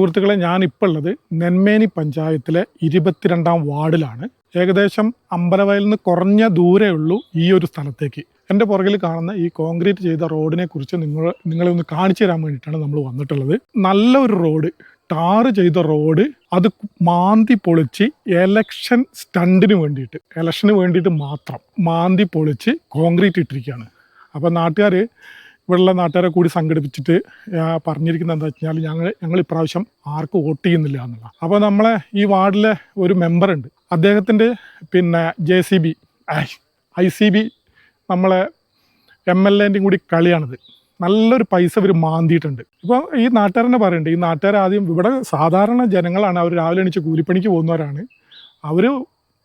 സുഹൃത്തുക്കളെ ഞാനിപ്പോൾ ഉള്ളത് നെന്മേനി പഞ്ചായത്തിലെ ഇരുപത്തിരണ്ടാം വാർഡിലാണ്. ഏകദേശം അമ്പലവയലിൽ നിന്ന് കുറഞ്ഞ ദൂരേ ഈ ഒരു സ്ഥലത്തേക്ക്. എന്റെ പുറകിൽ കാണുന്ന ഈ കോൺക്രീറ്റ് ചെയ്ത റോഡിനെ കുറിച്ച് നിങ്ങൾ നിങ്ങളെ ഒന്ന് കാണിച്ചു തരാൻ വേണ്ടിയിട്ടാണ് നമ്മൾ വന്നിട്ടുള്ളത്. നല്ല ഒരു റോഡ് ടാർ ചെയ്ത റോഡ് അത് മാന്തി പൊളിച്ച് എലക്ഷൻ സ്റ്റണ്ടിന് വേണ്ടിയിട്ട് എലക്ഷന് വേണ്ടിയിട്ട് മാത്രം മാന്തി പൊളിച്ച് കോൺക്രീറ്റ് ഇട്ടിരിക്കുകയാണ്. അപ്പോൾ നാട്ടുകാർ ഇവിടെയുള്ള നാട്ടുകാരെ കൂടി സംഘടിപ്പിച്ചിട്ട് പറഞ്ഞിരിക്കുന്നത് എന്താ വെച്ചാൽ ഞങ്ങൾ ഞങ്ങൾ ഇപ്രാവശ്യം ആർക്കും വോട്ട് ചെയ്യുന്നില്ല എന്നുള്ള. അപ്പോൾ നമ്മളെ ഈ വാർഡിലെ ഒരു മെമ്പറുണ്ട് അദ്ദേഹത്തിന്റെ പിന്നെ J C B I C B നമ്മളെ എം എൽ എന്റെയും കൂടി കളിയാണിത്. നല്ലൊരു പൈസ ഇവർ മാന്തിയിട്ടുണ്ട്. ഇപ്പോൾ ഈ നാട്ടുകാരനെ പറയുന്നുണ്ട് ഈ നാട്ടുകാർ ആദ്യം ഇവിടെ സാധാരണ ജനങ്ങളാണ് അവർ രാവിലെ എണീച്ച് കൂലിപ്പണിക്ക് പോകുന്നവരാണ്. അവർ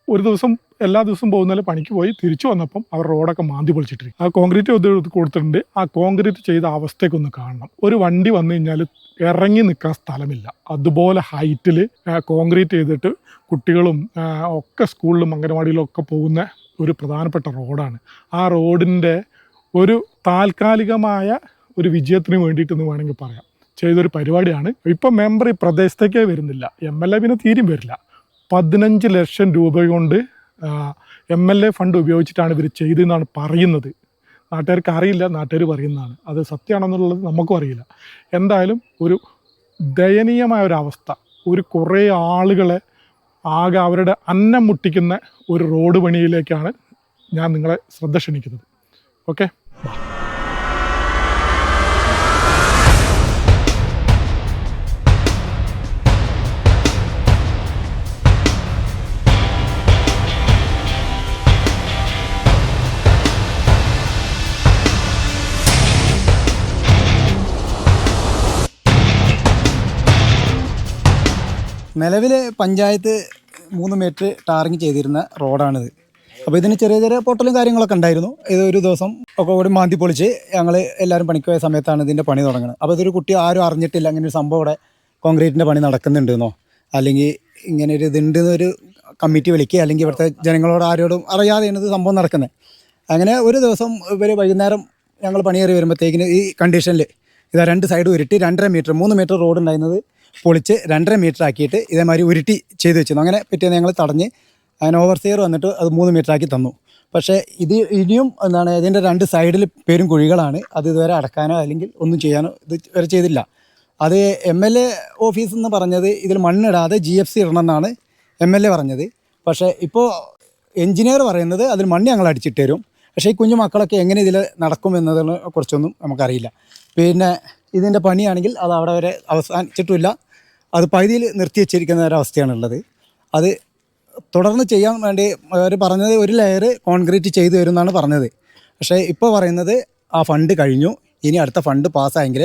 ഒരു ദിവസം എല്ലാ ദിവസവും പോകുന്ന പണിക്ക് പോയി തിരിച്ചു വന്നപ്പം അവർ റോഡൊക്കെ മാന്തി പൊളിച്ചിട്ടിരിക്കും ആ കോൺക്രീറ്റ് കൊടുത്തിട്ടുണ്ട്. ആ കോൺക്രീറ്റ് ചെയ്ത അവസ്ഥയ്ക്കൊന്ന് കാണണം. ഒരു വണ്ടി വന്നു കഴിഞ്ഞാൽ ഇറങ്ങി നിൽക്കാൻ സ്ഥലമില്ല. അതുപോലെ ഹൈറ്റിൽ കോൺക്രീറ്റ് ചെയ്തിട്ട് കുട്ടികളും ഒക്കെ സ്കൂളിലും അംഗനവാടിയിലും ഒക്കെ പോകുന്ന ഒരു പ്രധാനപ്പെട്ട റോഡാണ്. ആ റോഡിന്റെ ഒരു താൽക്കാലികമായ ഒരു വിജയത്തിന് വേണ്ടിയിട്ട് എന്ന് വേണമെങ്കിൽ പറയാം. ചെയ്തൊരു പരിപാടിയാണ്. ഇപ്പം മെമ്പർ ഈ പ്രദേശത്തേക്കേ വരുന്നില്ല. എം എൽ എ പിന്നെ തീരും വരില്ല. പതിനഞ്ച് ലക്ഷം രൂപ കൊണ്ട് എം എൽ എ ഫണ്ട് ഉപയോഗിച്ചിട്ടാണ് ഇവർ ചെയ്തതെന്നാണ് പറയുന്നത്. നാട്ടുകാർക്ക് അറിയില്ല നാട്ടുകാർ പറയുന്നതാണ്. അത് സത്യമാണെന്നുള്ളത് നമുക്കും അറിയില്ല. എന്തായാലും ഒരു ദയനീയമായ ഒരു അവസ്ഥ ഒരു കുറേ ആളുകളെ ആകെ അവരുടെ അന്നം മുട്ടിക്കുന്ന ഒരു റോഡ് പണിയിലേക്കാണ് ഞാൻ നിങ്ങളെ ശ്രദ്ധ ക്ഷണിക്കുന്നത്. ഓക്കെ? നിലവിൽ പഞ്ചായത്ത് മൂന്ന് മീറ്റർ ടാറിങ് ചെയ്തിരുന്ന റോഡാണിത്. അപ്പോൾ ഇതിന് ചെറിയ ചെറിയ പൊട്ടലും കാര്യങ്ങളൊക്കെ ഉണ്ടായിരുന്നു. ഇത് ഒരു ദിവസം ഒക്കെ കൂടി മാന്തി പൊളിച്ച് ഞങ്ങൾ എല്ലാവരും പണിക്ക് പോയ സമയത്താണ് ഇതിന്റെ പണി തുടങ്ങുന്നത് അപ്പോൾ ഇതൊരു കുട്ടി ആരും അറിഞ്ഞിട്ടില്ല. അങ്ങനെ ഒരു സംഭവം ഇവിടെ കോൺക്രീറ്റിന്റെ പണി നടക്കുന്നുണ്ടെന്നോ? അല്ലെങ്കിൽ ഇങ്ങനെ ഒരു ഇതുണ്ട് ഒരു കമ്മിറ്റി വിളിക്കുക. അല്ലെങ്കിൽ ഇവിടുത്തെ ജനങ്ങളോട് ആരോടും അറിയാതെയാണ് ഇത് സംഭവം നടക്കുന്നത് അങ്ങനെ ഒരു ദിവസം ഇവർ വൈകുന്നേരം ഞങ്ങൾ പണിയേറി വരുമ്പോഴത്തേക്കിന് ഈ കണ്ടീഷനിൽ ഇതാ രണ്ട് സൈഡ് ഉരുട്ടി രണ്ടര മീറ്റർ മൂന്ന് മീറ്റർ റോഡ് ഉണ്ടായിരുന്നത്. പൊളിച്ച് രണ്ടര മീറ്റർ ആക്കിയിട്ട് ഇതേമാതിരി ഉരുട്ടി ചെയ്ത് വെച്ചിരുന്നു. അങ്ങനെ പിറ്റേന്ന് ഞങ്ങൾ തടഞ്ഞ് അതിന് സീർ വന്നിട്ട് അത് മൂന്ന് മീറ്റർ ആക്കി തന്നു. പക്ഷേ ഇത് ഇനിയും എന്താണ് ഇതിന്റെ രണ്ട് സൈഡിൽ പേരും കുഴികളാണ്. അത് ഇതുവരെ അടക്കാനോ അല്ലെങ്കിൽ ഒന്നും ചെയ്യാനോ ഇത് വരെ ചെയ്തില്ല. അത് എം എൽ എ ഓഫീസ് എന്ന് പറഞ്ഞത് ഇതിൽ മണ്ണിടാതെ ജി എഫ് സി ഇടണമെന്നാണ് എം എൽ എ പറഞ്ഞത്. പക്ഷേ ഇപ്പോൾ എഞ്ചിനീയർ പറയുന്നത് അതിൽ മണ്ണ് ഞങ്ങൾ അടിച്ചിട്ട് തരും. പക്ഷേ ഈ കുഞ്ഞു മക്കളൊക്കെ എങ്ങനെ ഇതിൽ നടക്കും എന്നതിനെ കുറിച്ചൊന്നും നമുക്കറിയില്ല. പിന്നെ ഇതിന്റെ പണിയാണെങ്കിൽ അത് അവിടെ വരെ അവസാനിച്ചിട്ടുമില്ല. അത് പകുതിയിൽ നിർത്തി വെച്ചിരിക്കുന്ന ഒരവസ്ഥയാണുള്ളത്. അത് തുടർന്ന് ചെയ്യാൻ വേണ്ടി അവർ പറഞ്ഞത് ഒരു ലെയർ കോൺക്രീറ്റ് ചെയ്തു തരും എന്നാണ് പറഞ്ഞത്. പക്ഷേ ഇപ്പോൾ പറയുന്നത് ആ ഫണ്ട് കഴിഞ്ഞു. ഇനി അടുത്ത ഫണ്ട് പാസ്സായെങ്കിൽ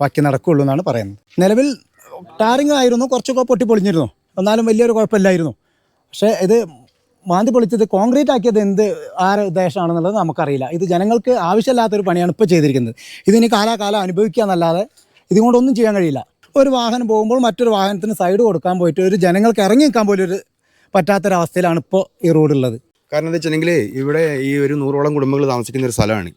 ബാക്കി നടക്കുകയുള്ളൂ എന്നാണ് പറയുന്നത്. നിലവിൽ ടാറിങ് ആയിരുന്നു കുറച്ചൊക്കെ പൊട്ടിപ്പൊളിഞ്ഞിരുന്നു. എന്നാലും വലിയൊരു കുഴപ്പമില്ലായിരുന്നു. പക്ഷേ ഇത് മാന്തി പൊളിച്ചത് കോൺക്രീറ്റ് ആക്കിയത് എന്ത് ആരെ ഉദ്ദേശമാണെന്നുള്ളത് നമുക്കറിയില്ല. ഇത് ജനങ്ങൾക്ക് ആവശ്യമില്ലാത്തൊരു പണിയാണ് ഇപ്പോൾ ചെയ്തിരിക്കുന്നത്. ഇതിനി കാലാകാലം അനുഭവിക്കുക എന്നല്ലാതെ ഇതുകൊണ്ടൊന്നും ചെയ്യാൻ കഴിയില്ല. ഒരു വാഹനം പോകുമ്പോൾ മറ്റൊരു വാഹനത്തിന് സൈഡ് കൊടുക്കാൻ പോയിട്ട് ഒരു ജനങ്ങൾക്ക് ഇറങ്ങി നിൽക്കാൻ പോലും ഒരു പറ്റാത്തൊരവസ്ഥയിലാണ് ഇപ്പോൾ ഈ റോഡുള്ളത് കാരണം എന്താ വെച്ചിട്ടുണ്ടെങ്കിൽ ഇവിടെ ഈ ഒരു നൂറോളം കുടുംബങ്ങൾ താമസിക്കുന്ന ഒരു സ്ഥലമാണ്.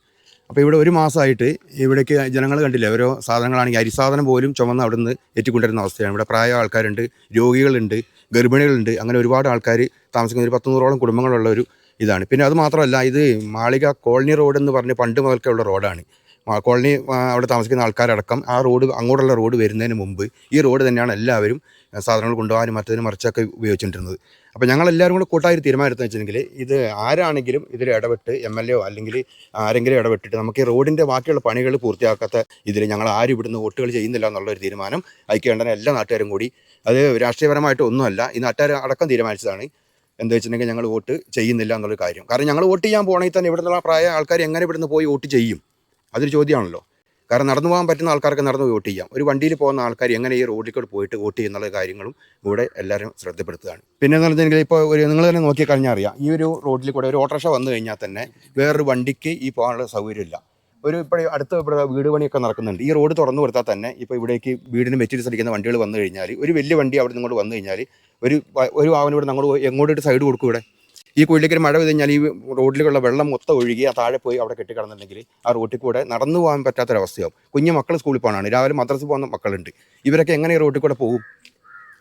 അപ്പോൾ ഇവിടെ ഒരു മാസമായിട്ട് ഇവിടേക്ക് ജനങ്ങൾ കണ്ടില്ല? ഓരോ സാധനങ്ങളാണെങ്കിൽ അരിസാധനം പോലും ചുമന്ന് അവിടെ നിന്ന് എത്തിക്കൊണ്ടിരുന്ന അവസ്ഥയാണ്. ഇവിടെ പ്രായ ആൾക്കാരുണ്ട് രോഗികളുണ്ട് ഗർഭിണികളുണ്ട് അങ്ങനെ ഒരുപാട് ആൾക്കാർ താമസിക്കുന്ന ഒരു പത്ത് നൂറോളം കുടുംബങ്ങളുള്ള ഒരു ഇതാണ്. പിന്നെ അത് മാത്രമല്ല ഇത് മാളിക കോളനി റോഡ് എന്ന് പറഞ്ഞ് പണ്ട് മുതൽക്കുള്ള റോഡാണ് കോളനി അവിടെ താമസിക്കുന്ന ആൾക്കാരടക്കം ആ റോഡ് അങ്ങോട്ടുള്ള റോഡ് വരുന്നതിന് മുമ്പ് ഈ റോഡ് തന്നെയാണ് എല്ലാവരും സാധനങ്ങൾ കൊണ്ടുപോകാനും മറ്റതിനും മറിച്ചൊക്കെ ഉപയോഗിച്ചിട്ടിരുന്നത്. അപ്പോൾ ഞങ്ങൾ എല്ലാവരും കൂടെ കൂട്ടായി തീരുമാനമെടുത്തു വെച്ചിട്ടുണ്ടെങ്കിൽ ഇത് ആരാണെങ്കിലും ഇതിൽ ഇടപെട്ട് എം എൽ എയോ അല്ലെങ്കിൽ ആരെങ്കിലും ഇടപെട്ടിട്ട് നമുക്ക് ഈ റോഡിന്റെ ബാക്കിയുള്ള പണികൾ പൂർത്തിയാക്കാത്ത ഇതിൽ ഞങ്ങൾ ആരും ഇവിടുന്ന് വോട്ടുകൾ ചെയ്യുന്നില്ല എന്നുള്ളൊരു തീരുമാനം ഐക്യകണ്ഠന എല്ലാ നാട്ടുകാരും കൂടി അത് രാഷ്ട്രീയപരമായിട്ട് ഒന്നുമല്ല ഈ നാട്ടുകാർ അടക്കം തീരുമാനിച്ചതാണ് എന്താ വെച്ചിട്ടുണ്ടെങ്കിൽ ഞങ്ങൾ വോട്ട് ചെയ്യുന്നില്ല എന്നുള്ളൊരു കാര്യം. കാരണം ഞങ്ങൾ വോട്ട് ചെയ്യാൻ പോകണമെങ്കിൽ തന്നെ ഇവിടുന്ന് പ്രായ ആൾക്കാർ എങ്ങനെ ഇവിടുന്ന് പോയി വോട്ട് ചെയ്യും? അതൊരു ചോദ്യമാണല്ലോ. കാരണം നടന്നു പോകാൻ പറ്റുന്ന ആൾക്കാർക്ക് നടന്ന് വോട്ട് ചെയ്യാം. ഒരു വണ്ടിയിൽ പോകുന്ന ആൾക്കാർ എങ്ങനെ ഈ റോഡിൽ കൂടെ പോയിട്ട് വോട്ട് ചെയ്യുന്നുള്ള കാര്യങ്ങളും ഇവിടെ എല്ലാവരും ശ്രദ്ധപ്പെടുത്തുകയാണ്. പിന്നെ എന്ന് പറഞ്ഞിട്ടുണ്ടെങ്കിൽ ഇപ്പോൾ ഒരു നിങ്ങൾ തന്നെ നോക്കി കഴിഞ്ഞാൽ അറിയാം ഈ ഒരു റോഡിൽ കൂടെ ഒരു ഓട്ടോറിക്ഷ വന്നു കഴിഞ്ഞാൽ തന്നെ വേറൊരു വണ്ടിക്ക് ഈ പോകാനുള്ള സൗകര്യമില്ല. ഒരു ഇപ്പോൾ അടുത്ത ഇവിടെ വീട് പണിയൊക്കെ നടക്കുന്നുണ്ട്. ഈ റോഡ് തുറന്നു കൊടുത്താൽ തന്നെ ഇപ്പോൾ ഇവിടേക്ക് വീടിന് മെറ്റീരിയൽസ് അടിക്കുന്ന വണ്ടികൾ വന്നു കഴിഞ്ഞാൽ ഒരു വലിയ വണ്ടി അവിടെ നിങ്ങോട്ട് വന്നു കഴിഞ്ഞാൽ ഒരു ഒരു വാഹനം ഇവിടെ അങ്ങോട്ട് എങ്ങോട്ട് സൈഡ് കൊടുക്കും ഇവിടെ? ഈ കുഴിയിലേക്ക് മഴ പെയ്ത് കഴിഞ്ഞാൽ ഈ റോഡിലുള്ള വെള്ളം മൊത്തം ഒഴുകി ആ താഴെ പോയി അവിടെ കെട്ടിക്കിടന്നുണ്ടെങ്കിൽ ആ റോട്ടിൽ കൂടെ നടന്നു പോകാൻ പറ്റാത്തൊരവസ്ഥയാവും. കുഞ്ഞു മക്കൾ സ്കൂളിൽ പോകാനാണ്. രാവിലെ മദ്രസ് പോകുന്ന മക്കളുണ്ട്. ഇവരൊക്കെ എങ്ങനെ ഈ റോട്ടിൽ കൂടെ പോകും?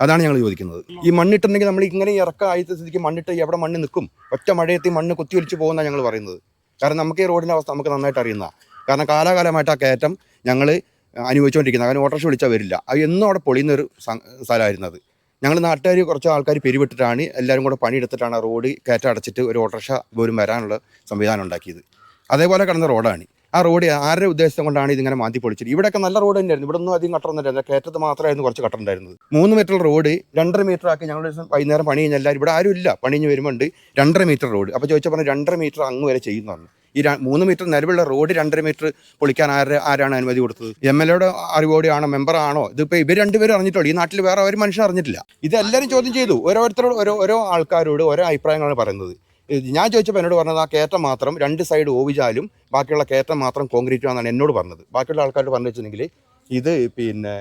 അതാണ് ഞങ്ങൾ ചോദിക്കുന്നത്. ഈ മണ്ണിട്ടുണ്ടെങ്കിൽ നമ്മൾ ഇങ്ങനെ ഇറക്ക ആയത്തെ സ്ഥിതിക്ക് മണ്ണിട്ട് എവിടെ മണ്ണ് നിൽക്കും? ഒറ്റ മഴയെത്തി മണ്ണ് കുത്തിയൊലിച്ച് പോകുന്നതാണ് ഞങ്ങൾ പറയുന്നത്. കാരണം നമുക്ക് ഈ റോഡിന്റെ അവസ്ഥ നമുക്ക് നന്നായിട്ട് അറിയുന്ന കാരണം കാലാകാലമായിട്ട് ആ കയറ്റം ഞങ്ങൾ അനുഭവിച്ചുകൊണ്ടിരിക്കുന്നത്. കാരണം ഓട്ടോറിക്ഷ വിളിച്ചാൽ വരില്ല. അത് എന്നും അവിടെ പൊളിയുന്നൊരു സ്ഥലമായിരുന്നത്. ഞങ്ങൾ നാട്ടുകാർ കുറച്ച് ആൾക്കാർ പിരിവിട്ടിട്ടാണ് എല്ലാവരും കൂടെ പണിയെടുത്തിട്ടാണ് റോഡ് കയറ്റടച്ചിട്ട് ഒരു ഓട്ടോറിക്ഷ പോലും വരാനുള്ള സംവിധാനം ഉണ്ടാക്കിയത്. അതേപോലെ കിടന്ന റോഡാണ്. ആ റോഡ് ആരുടെ ഉദ്ദേശം കൊണ്ടാണ് ഇതിങ്ങനെ മാന്തി പൊളിച്ചത്? ഇവിടെയൊക്കെ നല്ല റോഡ് തന്നെയായിരുന്നു. ഇവിടെ ഒന്നും അധികം കട്ടറൊന്നുമില്ല കയറ്റത്ത് മാത്രമായിരുന്നു കുറച്ച് കട്ടറുണ്ടായിരുന്നത് മൂന്ന് മീറ്റർ റോഡ് രണ്ടര മീറ്റർ ആക്കി ഞങ്ങൾ ദിവസം വൈകുന്നേരം പണി കഴിഞ്ഞാൽ എല്ലാവരും ഇവിടെ ആരും ഇല്ല. പണി കഴിഞ്ഞ് വരുമ്പോണ്ട് രണ്ടര മീറ്റർ റോഡ്. അപ്പോൾ ചോദിച്ചാൽ പറഞ്ഞു രണ്ടര മീറ്റർ അങ്ങ് വരെ ചെയ്യുന്നതാണ്. ഈ മൂന്ന് മീറ്റർ നിലവിലുള്ള റോഡ് രണ്ടര മീറ്റർ പൊളിക്കാൻ ആര് ആരാണ് അനുമതി കൊടുത്തത്? എം എൽ എയുടെ അറിവോടെയാണോ മെമ്പർ ആണോ? ഇതിപ്പോൾ ഇവർ രണ്ടുപേരും അറിഞ്ഞിട്ടുള്ളൂ. ഈ നാട്ടിൽ വേറെ ഒരു മനുഷ്യൻ അറിഞ്ഞിട്ടില്ല. ഇത് എല്ലാവരും ചോദ്യം ചെയ്തു. ഓരോരുത്തരോട് ഓരോ ഓരോ ആൾക്കാരോട് ഓരോ അഭിപ്രായങ്ങളാണ് പറയുന്നത്. ഞാൻ ചോദിച്ചപ്പോൾ എന്നോട് പറഞ്ഞത് ആ കയറ്റം മാത്രം രണ്ട് സൈഡ് ഓവിച്ചാലും ബാക്കിയുള്ള കയറ്റം മാത്രം കോൺക്രീറ്റ് ആണെന്നാണ് എന്നോട് പറഞ്ഞത്. ബാക്കിയുള്ള ആൾക്കാരോട് പറഞ്ഞു വെച്ചിട്ടുണ്ടെങ്കിൽ ഇത് പിന്നെ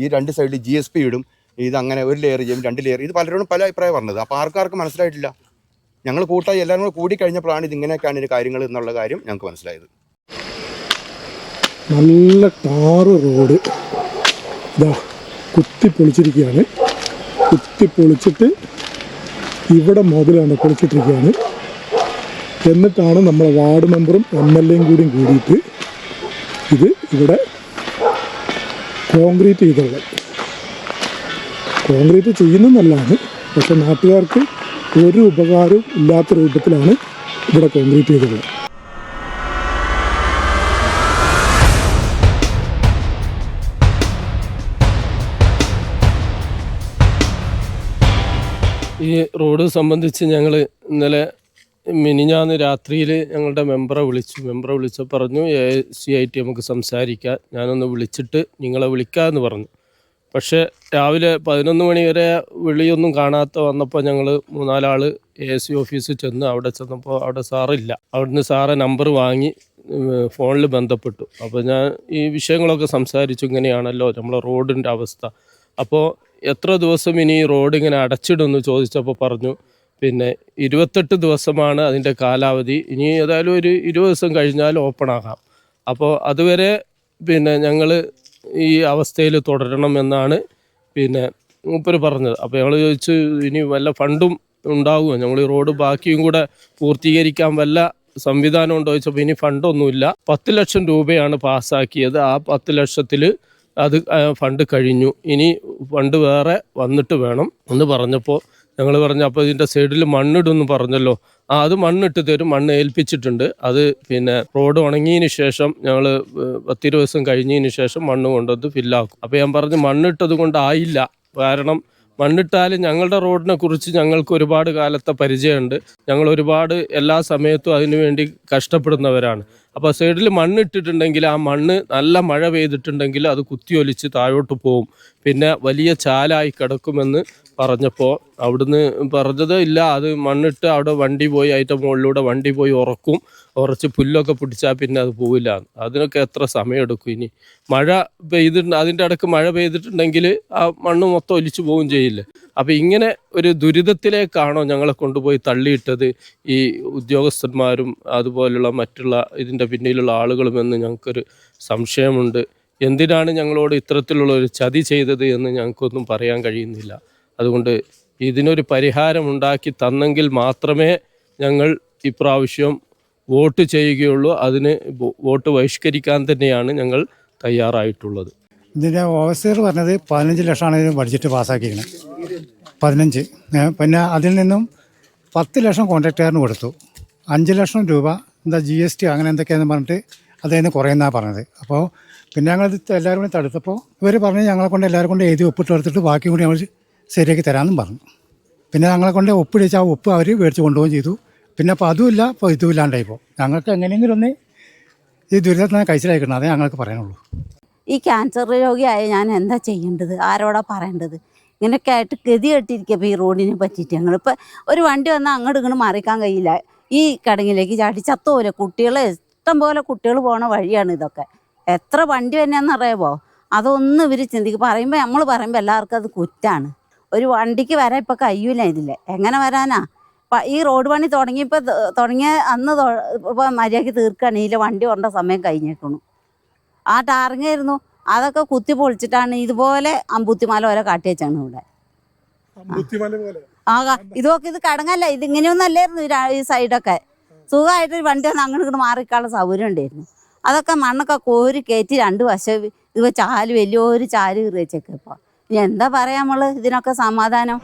ഈ രണ്ട് സൈഡിൽ ജി എസ് പി ഇടും. ഇത് അങ്ങനെ ഒരു ലെയർ ചെയ്യും രണ്ട് ലെയർ ഇത് പലരോടും പല അഭിപ്രായം പറഞ്ഞത്. അപ്പോൾ ആർക്കാർക്കും മനസ്സിലായിട്ടില്ല. ഞങ്ങൾ കൂട്ടായി എല്ലാവരും കൂടെ കൂടി കൂടിക്കഴിഞ്ഞപ്പോഴാണ് ഇത് ഇങ്ങനെയൊക്കെയാണ് ഇത് കാര്യങ്ങൾ എന്നുള്ള കാര്യം ഞങ്ങൾക്ക് മനസ്സിലായത്. നല്ല ടാറ് റോഡ്. ഇതാ കുത്തി പൊളിച്ചിരിക്കുകയാണ്. കുത്തി പൊളിച്ചിട്ട് ഇവിടെ മുതലാണ് പൊളിച്ചിട്ടിരിക്കുകയാണ്. എന്നിട്ടാണ് നമ്മളെ വാർഡ് മെമ്പറും എം എൽ എയും കൂടിയും കൂടിയിട്ട് ഇത് ഇവിടെ കോൺക്രീറ്റ് ചെയ്തുള്ളത്. കോൺക്രീറ്റ് ചെയ്യുന്നതല്ലാണ് പക്ഷെ നാട്ടുകാർക്ക് ഒരു ഉപകാരവും ഇല്ലാത്ത രൂപത്തിലാണ് ഇവിടെ കോൺക്രീറ്റ് ചെയ്തിട്ടുള്ളത് ഈ റോഡ് സംബന്ധിച്ച് ഞങ്ങൾ ഇന്നലെ മിനിഞ്ഞാന്ന് രാത്രിയിൽ ഞങ്ങളുടെ മെമ്പറെ വിളിച്ചു. മെമ്പറെ വിളിച്ച് പറഞ്ഞു എ സി ആയിട്ട് നമുക്ക് സംസാരിക്കാം. ഞാനൊന്ന് വിളിച്ചിട്ട് നിങ്ങളെ വിളിക്കാമെന്ന് പറഞ്ഞു. പക്ഷേ രാവിലെ പതിനൊന്ന് മണി വരെ വിളിയൊന്നും കാണാത്ത വന്നപ്പോൾ ഞങ്ങൾ മൂന്നാലാൾ എ സി ഓഫീസിൽ ചെന്ന് അവിടെ ചെന്നപ്പോൾ അവിടെ സാറില്ല. അവിടുന്ന് സാറെ നമ്പർ വാങ്ങി ഫോണിൽ ബന്ധപ്പെട്ടു. അപ്പോൾ ഞാൻ ഈ വിഷയങ്ങളൊക്കെ സംസാരിച്ചു ഇങ്ങനെയാണല്ലോ നമ്മളെ റോഡിന്റെ അവസ്ഥ. അപ്പോൾ എത്ര ദിവസം ഇനി ഈ റോഡ് ഇങ്ങനെ അടച്ചിടുമെന്ന് ചോദിച്ചപ്പോൾ പറഞ്ഞു പിന്നെ ഇരുപത്തെട്ട് ദിവസമാണ് അതിന്റെ കാലാവധി. ഇനി ഏതായാലും ഒരു ഇരുപത് ദിവസം കഴിഞ്ഞാൽ ഓപ്പൺ ആകാം. അപ്പോൾ അതുവരെ പിന്നെ ഞങ്ങൾ ഈ അവസ്ഥയിൽ തുടരണം എന്നാണ് പിന്നെ മൂപ്പര് പറഞ്ഞത്. അപ്പോൾ ഞങ്ങൾ ചോദിച്ചു ഇനി വല്ല ഫണ്ടും ഉണ്ടാകുമോ ഞങ്ങൾ ഈ റോഡ് ബാക്കിയും കൂടെ പൂർത്തീകരിക്കാൻ വല്ല സംവിധാനം ഉണ്ടോ? ചോദിച്ചപ്പോൾ ഇനി ഫണ്ടൊന്നുമില്ല. പത്ത് ലക്ഷം രൂപയാണ് പാസ്സാക്കിയത്. ആ പത്ത് ലക്ഷത്തിൽ അത് ഫണ്ട് കഴിഞ്ഞു. ഇനി ഫണ്ട് വേറെ വന്നിട്ട് വേണം എന്ന് പറഞ്ഞപ്പോൾ ഞങ്ങൾ പറഞ്ഞു അപ്പോൾ ഇതിന്റെ സൈഡിൽ മണ്ണിടുമെന്ന് പറഞ്ഞല്ലോ. ആ അത് മണ്ണിട്ട് തരും. മണ്ണ് ഏൽപ്പിച്ചിട്ടുണ്ട്. അത് പിന്നെ റോഡ് ഉണങ്ങിയതിന് ശേഷം ഞങ്ങൾ പത്തിരുപത് ദിവസം കഴിഞ്ഞതിന് ശേഷം മണ്ണ് കൊണ്ടുവന്ന് ഫില്ലാക്കും. അപ്പോൾ ഞാൻ പറഞ്ഞു മണ്ണിട്ടത് കൊണ്ടായില്ല കാരണം മണ്ണിട്ടാലും ഞങ്ങളുടെ റോഡിനെ കുറിച്ച് ഞങ്ങൾക്ക് ഒരുപാട് കാലത്തെ പരിചയമുണ്ട്. ഞങ്ങൾ ഒരുപാട് എല്ലാ സമയത്തും അതിനു വേണ്ടി കഷ്ടപ്പെടുന്നവരാണ്. അപ്പോൾ സൈഡിൽ മണ്ണിട്ടിട്ടുണ്ടെങ്കിൽ ആ മണ്ണ് നല്ല മഴ പെയ്തിട്ടുണ്ടെങ്കിൽ അത് കുത്തിയൊലിച്ച് താഴോട്ട് പോകും പിന്നെ വലിയ ചാലായി കിടക്കുമെന്ന് പറഞ്ഞപ്പോൾ അവിടുന്ന് പറഞ്ഞത് ഇല്ല അത് മണ്ണിട്ട് അവിടെ വണ്ടി പോയി അതിന്റെ മുകളിലൂടെ വണ്ടി പോയി ഉറക്കും. ഉറച്ച് പുല്ലൊക്കെ പിടിച്ചാൽ പിന്നെ അത് പോവില്ല. അതിനൊക്കെ എത്ര സമയമെടുക്കും ഇനി? മഴ പെയ്തിട്ടുണ്ട് അതിന്റെ ഇടയ്ക്ക് മഴ പെയ്തിട്ടുണ്ടെങ്കിൽ ആ മണ്ണ് മൊത്തം ഒലിച്ചു പോവുകയും ചെയ്യില്ലേ? അപ്പോൾ ഇങ്ങനെ ഒരു ദുരിതത്തിലേക്കാണോ ഞങ്ങളെ കൊണ്ടുപോയി തള്ളിയിട്ടത് ഈ ഉദ്യോഗസ്ഥന്മാരും അതുപോലുള്ള മറ്റുള്ള ഇതിന്റെ പിന്നിലുള്ള ആളുകളുമെന്ന് ഞങ്ങൾക്കൊരു സംശയമുണ്ട്. എന്തിനാണ് ഞങ്ങളോട് ഇത്തരത്തിലുള്ള ഒരു ചതി ചെയ്തത് എന്ന് ഞങ്ങൾക്കൊന്നും പറയാൻ കഴിയുന്നില്ല. അതുകൊണ്ട് ഇതിനൊരു പരിഹാരം ഉണ്ടാക്കി തന്നെങ്കിൽ മാത്രമേ ഞങ്ങൾ ഇപ്രാവശ്യം വോട്ട് ചെയ്യുകയുള്ളൂ. അതിന് വോട്ട് ബഹിഷ്കരിക്കാൻ തന്നെയാണ് ഞങ്ങൾ തയ്യാറായിട്ടുള്ളത്. ഇതിന്റെ ഓഫീസർ പറഞ്ഞത് പതിനഞ്ച് ലക്ഷമാണ് ഇതിന് ബഡ്ജറ്റ് പാസ്സാക്കിയിരിക്കുന്നത് പതിനഞ്ച്. പിന്നെ അതിൽ നിന്നും പത്ത് ലക്ഷം കോൺട്രാക്ടുകാരന് കൊടുത്തു. അഞ്ച് ലക്ഷം രൂപ എന്താ ജി എസ് ടി അങ്ങനെ എന്തൊക്കെയാണെന്ന് പറഞ്ഞിട്ട് അതിൽ കുറയുന്നതാണ് പറഞ്ഞത്. അപ്പോൾ പിന്നെ ഞങ്ങളിത് എല്ലാവരും കൂടി തടുത്തപ്പോൾ ഇവർ പറഞ്ഞ് ഞങ്ങളെ കൊണ്ട് എല്ലാവരും കൊണ്ട് എഴുതി ഒപ്പിട്ട് എടുത്തിട്ട് ബാക്കി കൂടി ഞങ്ങൾ ശരിയാക്കി തരാമെന്നും പറഞ്ഞു. പിന്നെ ഞങ്ങളെ കൊണ്ട് ഒപ്പിടിച്ച് ആ ഒപ്പ് അവർ മേടിച്ച് കൊണ്ടുപോവുകയും ചെയ്തു. പിന്നെ അപ്പോൾ അതുമില്ല അപ്പോൾ ഇതും ഇല്ലാണ്ടായിപ്പോൾ ഞങ്ങൾക്ക് എങ്ങനെയെങ്കിലും ഒന്ന് ഈ ദുരിതത്തിൽ നിന്ന് കഴിച്ചിലായിക്കണം അതേ ഞങ്ങൾക്ക് പറയാനുള്ളൂ. ഈ ക്യാൻസർ രോഗിയായ ഞാൻ എന്താ ചെയ്യേണ്ടത്? ആരോടാ പറയേണ്ടത്? ഇങ്ങനെയൊക്കെ ആയിട്ട് ഗതി കെട്ടിയിരിക്കുക ഈ റോഡിനെ പറ്റിയിട്ട് ഞങ്ങൾ. ഇപ്പം ഒരു വണ്ടി വന്നാൽ അങ്ങോട്ട് ഇങ്ങോട്ട് മറിക്കാൻ കഴിയില്ല. ഈ കടങ്ങിലേക്ക് ചാടി ചത്തോലെ കുട്ടികളെ ഇഷ്ടം പോലെ കുട്ടികൾ പോണ വഴിയാണ് ഇതൊക്കെ. എത്ര വണ്ടി തന്നെയാണെന്ന് അറിയാമോ അതൊന്നും ഇവർ ചിന്തിക്കും. പറയുമ്പോൾ നമ്മൾ പറയുമ്പോൾ എല്ലാവർക്കും അത് കുറ്റാണ്. ഒരു വണ്ടിക്ക് വരാൻ ഇപ്പം കഴിയൂല ഇതിൽ എങ്ങനെ വരാനാ? ഈ റോഡ് പണി തുടങ്ങിയപ്പോൾ തുടങ്ങിയ അന്ന് ഇപ്പോൾ മര്യാദയ്ക്ക് തീർക്കുകയാണെങ്കിൽ വണ്ടി കൊണ്ട സമയം കഴിഞ്ഞേക്കണു. ആ ടാറിങ്ങായിരുന്നു അതൊക്കെ കുത്തി പൊളിച്ചിട്ടാണ് ഇതുപോലെ അമ്പുത്തിമാല ഓരോ കാട്ടി വെച്ചാണ് ഇവിടെ. ആകാ ആ ഇതൊക്കെ ഇത് കടങ്ങല്ല. ഇത് ഇങ്ങനെയൊന്നും അല്ലായിരുന്നു ഈ സൈഡൊക്കെ. സുഖമായിട്ട് ഒരു വണ്ടി വന്ന് അങ്ങോട്ട് ഇങ്ങോട്ട് മാറിക്കാനുള്ള സൗകര്യം ഉണ്ടായിരുന്നു. അതൊക്കെ മണ്ണൊക്കെ കോരി കയറ്റി രണ്ട് വശം ഇത് ചാൽ വലിയൊരു ചാൽ കയറി വെച്ചേക്കെ ഇപ്പോൾ എന്താ പറയാ നമ്മൾ ഇതിനൊക്കെ സമാധാനം.